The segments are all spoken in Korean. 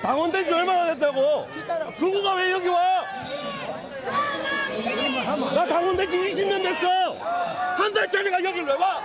당원된 지 얼마나 됐다고? 누구가 왜 여기 와? 나 당원된 지 20년 됐어. 한 살짜리가 여길 왜 와?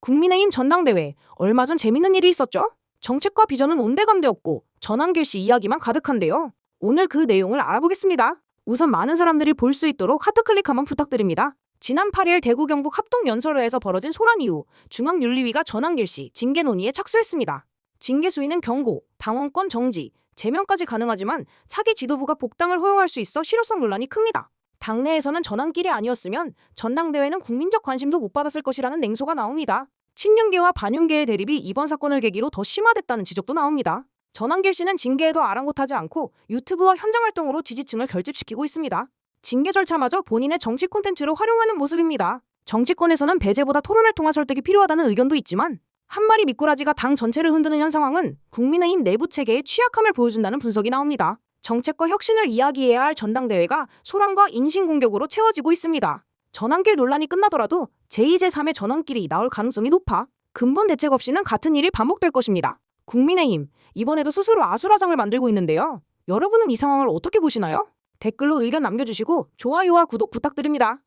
국민의힘 전당대회 얼마 전 재밌는 일이 있었죠? 정책과 비전은 온데간데없고 전환길 씨 이야기만 가득한데요. 오늘 그 내용을 알아보겠습니다. 우선 많은 사람들이 볼 수 있도록 하트 클릭 한번 부탁드립니다. 지난 8일 대구 경북 합동 연설회에서 벌어진 소란 이후 중앙윤리위가 전환길 씨 징계 논의에 착수했습니다. 징계 수위는 경고, 당원권 정지, 제명까지 가능하지만 차기 지도부가 복당을 허용할 수 있어 실효성 논란이 큽니다. 당내에서는 전환길이 아니었으면 전당대회는 국민적 관심도 못 받았을 것이라는 냉소가 나옵니다. 친윤계와 반윤계의 대립이 이번 사건을 계기로 더 심화됐다는 지적도 나옵니다. 전환길 씨는 징계에도 아랑곳하지 않고 유튜브와 현장 활동으로 지지층을 결집시키고 있습니다. 징계 절차마저 본인의 정치 콘텐츠로 활용하는 모습입니다. 정치권에서는 배제보다 토론을 통한 설득이 필요하다는 의견도 있지만 한 마리 미꾸라지가 당 전체를 흔드는 현 상황은 국민의힘 내부 체계의 취약함을 보여준다는 분석이 나옵니다. 정책과 혁신을 이야기해야 할 전당대회가 소란과 인신공격으로 채워지고 있습니다. 전환길 논란이 끝나더라도 제2, 제3의 전환길이 나올 가능성이 높아 근본 대책 없이는 같은 일이 반복될 것입니다. 국민의힘, 이번에도 스스로 아수라장을 만들고 있는데요. 여러분은 이 상황을 어떻게 보시나요? 댓글로 의견 남겨주시고 좋아요와 구독 부탁드립니다.